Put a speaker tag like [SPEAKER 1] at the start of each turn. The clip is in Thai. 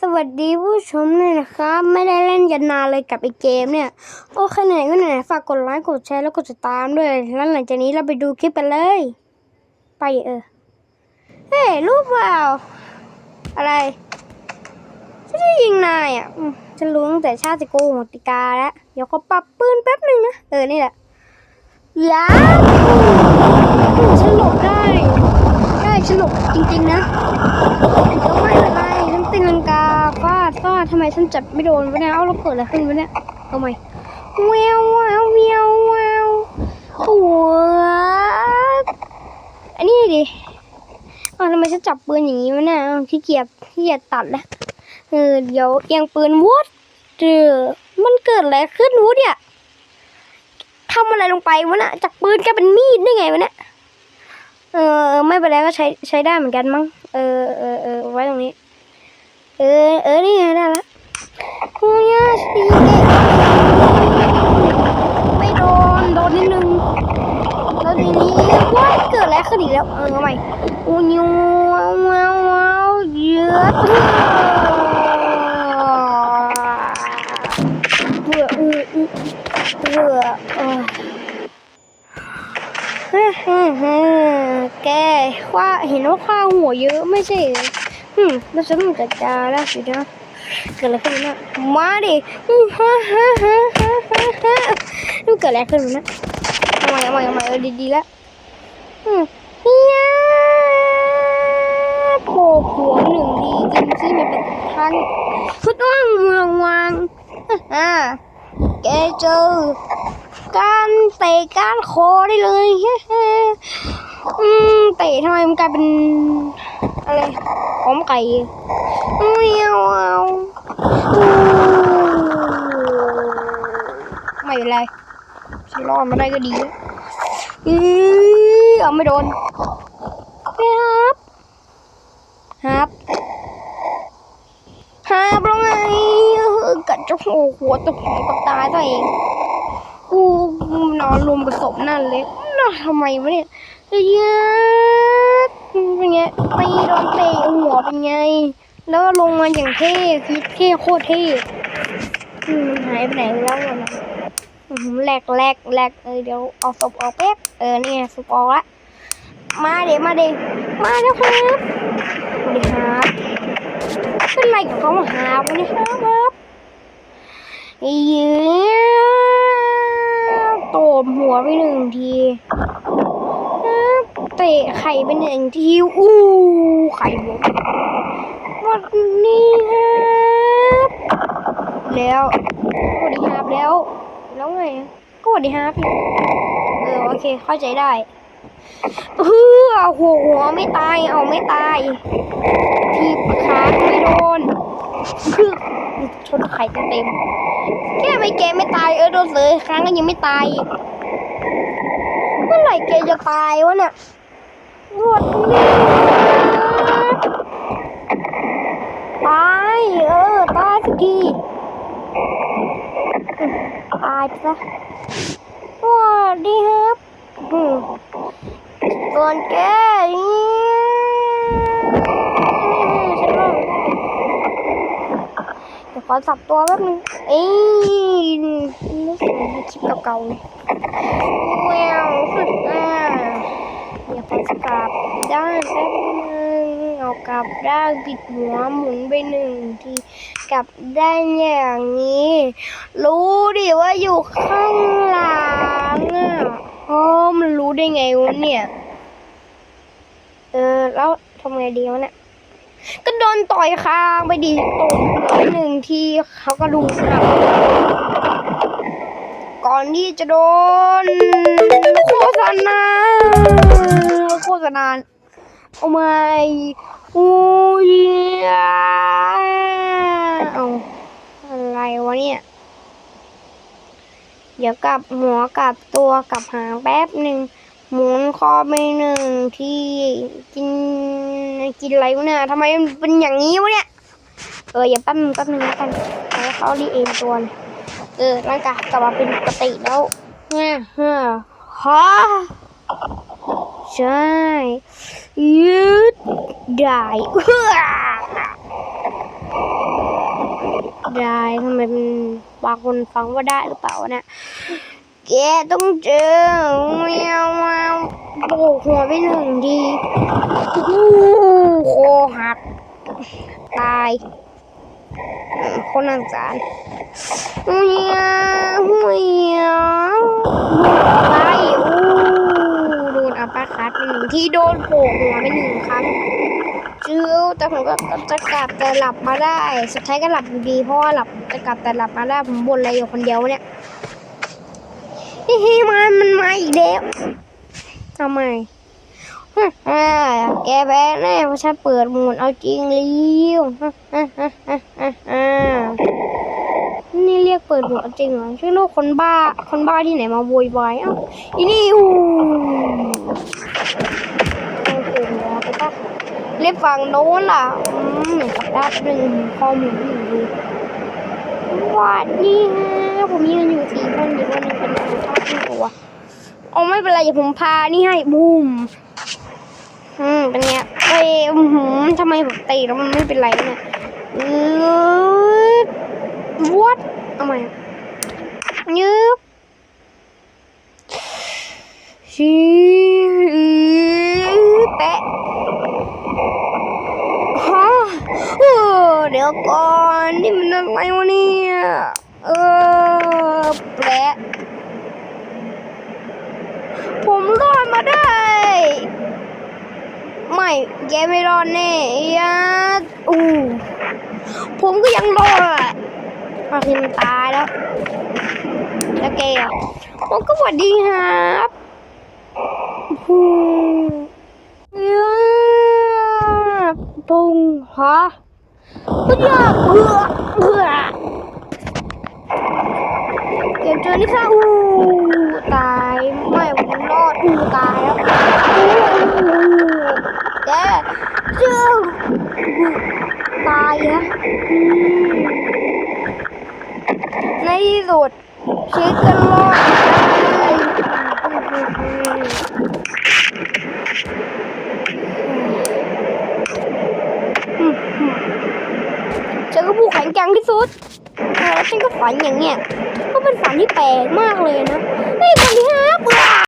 [SPEAKER 1] สวัสดีผู้ชมเลยนะครับ ไม่ได้เล่นกันนานเลยกับไอเกมเนี่ย โอเคไหนก็ไหนฝากกดไลค์กดแชร์แล้วกดติดตามด้วย แล้วหลังจากนี้เราไปดูคลิปกันเลย ไปเออ เฮ้ยรูปเปล่า อะไรฉันจะยิงนายอะฉันรู้ตั้งแต่ชาติโกงติกาแล้ว เดี๋ยวเขาปรับปืนแป๊บหนึ่งนะ เออ นี่แหละยาฉันหลบได้ ได้ฉันหลบจริงๆนะ ฉันจับไม่โดนวะเนี่ย เอาแล้วเกิดอะไรขึ้นวะเนี่ยเอาใหม่แววแววแววแววหัวอันนี้ดิเอาทำไมฉันจับปืนอย่างนี้วะเนี่ยขี้เกียจขี้เกียจตัดแล้วเออเดี๋ยวเอียงปืนวุ้ดเจอมันเกิดอะไรขึ้นวุ้ดเนี่ยทำอะไรลงไปวะน่ะจากปืนกลายเป็นมีดได้ไงวะเนี่ยเออไม่เป็นไรก็ใช้ใช้ได้เหมือนกันมั้งเออเออเออไว้ตรงนี้ เออเออนี่ไงได้ละ โอ้ยสีเก่งไม่โดน โดนนิดนึง แล้วทีนี้ว้ายเกิดอะไรขึ้นอีกแล้ว เออเอาใหม่อูนิวว้าวว้าวเยอะเบื่ออืออือเบื่อเฮึ่มฮึ่มฮึ่มแกว่าเห็นว่าข้าหัวเยอะไม่ใช่อฮึมแล้วฉันมันจัดการแล้วสินะ เกิดอะไรขึ้นนะมาดิฮ่าฮ่าฮ่าฮ่าฮ่าฮ่านี่เกิดอะไรขึ้นนะเอาม่เอาม่เอาม่เออดีๆแล้วอืมยาโผล่หัวหนึ่งดีจริงที่มันเป็นทันคุณว่างวางวางอ่าแกเจอการเตะก้านคอได้เลยอืมเตะทำไมมันกลายเป็นอะไรหอมไก่ไม่เอาเอา ไม่เป็นไรฉันรอดมาได้ก็ดีอือเอาไม่โดนครับครับครับแล้วไงกัดจ้าหัวหัวตกหัวกับตายตัวเอง กูนอนรวมกับศพนั่นเลยน่าทำไมวะเนี่ยเฮ้ยเป็นไงไปโดนเตะหัวเป็นไง แล้วลงมาอย่างเท่คิดเท่โคตรเท่มันหายไปไหนแล้ววะนะแหลกแหลกแหลกเออเดี๋ยวเอาศพออกแป๊บเออเนี่ยศพออกละมาเดี๋ยวมาเดี๋ยวมาแล้วครับสวัสดีครับเป็นไรกับเขามาหาวันนี้ครับเยือโตบหัวไปหนึ่งทีเตะไข่ไปหนึ่งทีอู้ไข่บุกวั นนี้ครับแล้วสวัสดีครับแล้ว แล้วไงก็สวัสดีครับเออโอเคเข้าใจได้เฮือหัวหัวไม่ตายเอาไม่ตายทีบขาไม่โดนคือชนไข่เต็มแค่ไม่แกไม่ตายเออโดนเลยครั้งก็ยังไม่ตายเมื่อไหร่แกจะตายวะเนี่ยรวดนี่ ย เออ ตายสักทีตายไปซะสวัสดีครับอืมส่วนแกนี่ฉันว่าเดี๋ยวขอสับตัวแป๊บนึงเอ้ยนึกถึงคลิปเก่าๆเลยแววสุดอะเดี๋ยวขอสับได้แป๊บนึงากลับด้านปิดหัวหมุนไปหนึ่งทีกลับได้านอย่างนี้ รู้ดิว่าอยู่ข้างหลังอะอ๋อมันรู้ได้ไงวะเนี่ย เออ แล้วทำไงดีวะเนี่ยก็โดนต่อยคางไปดีตบหนึ่งทีเขาก็ดูครับก่อนที่จะโดนโฆษณาโฆษณาเอาไม่ อุ้ยเอาอะไรวะเนี่ย เดี๋ยวกลับหัวกลับตัวกลับหางแป๊บหนึ่งหมุนคอไปหนึ่งที่กินกินอะไรวะเนี่ยทำไมมันเป็นอย่างนี้วะเนี่ย เอออย่าแป๊บนึงแป๊บนึงแล้วกันให้วเขารีเองตัวเออร่างกายกลับมาเป็นปกติแล้วเนี่ยฮะฮะใช่ยืด ได้ได้ทำไมมันบางคนฟังว่าได้หรือเปล่าวะเนี่ยแกต้องเจอแมวแมวโบกหัวไปหนึ่งทีโคหัก ตายคนน่าสงสารเฮียเฮียไปอู้โดนอัปปคัตไปหนึ่งที่โดนโผกหัวไปหนึ่งครั้ง จื้อแต่ผมก็จะกลับแต่หลับมาได้ สุดท้ายก็หลับอยู่ดีเพราะว่าหลับจะกลับแต่หลับมาได้ผมบ่นอะไรอยู่คนเดียวเนี่ยเฮ้ยมันมันมาอีกแล้วทำไมฮ่าแกแพ้แน่เพราะฉันเปิดหมดเอาจริงเลี้ยวอะอะอะอะอะนี่เรียกเปิดหมดเอาจริงเหรอชื่อโลกคนบ้า คนบ้าที่ไหนมาโวยวายเอ้าอีนี่อู้โอ้โหไปปะ เรียบฝั่งโน้นล่ะ อืมกับด้านหนึ่งข้อมูลหนึ่ดูสวัสดีฮะผมยืนอยู่สี่คนอีกคนหนึ่งเป็นคนชอบที่ตัวเอาไม่เป็นไรเดี๋ยวผมพานี่ให้บูมอืมเป็นไงเอ้ยอื้อหือทำไมผมตีแล้วมันไม่เป็นไรเนี่ยเออวัดเอาใหม่ยืบชีแปะ ฮะเออเดี๋ยวก่อนนี่มันอะไรวะเนี่ยเออแปะผมรอดมาได้ ไม่แกไม่รอดแน่ยาอู้ผมก็ยังรอดอะมาคือมันตายแล้ว แล้วแกอะผมก็สวัสดีครับอืมเยอะปุงฮะก็อ เบื่อเบื่อเก็บเจอนี่ค่ะอู้ตายไม่ผมรอดอู้ตายแล้วอู้แกเจอตายนะอืมในที่สุดเช็คกันรอดได้ ฉันก็ผู้แข็ งแกร่งที่สุดเออแล้วฉันก็ฝันอย่างเงี้ยก็เป็นฝันที่แปลกมากเลยนะเฮ้ยฝันที่ห้า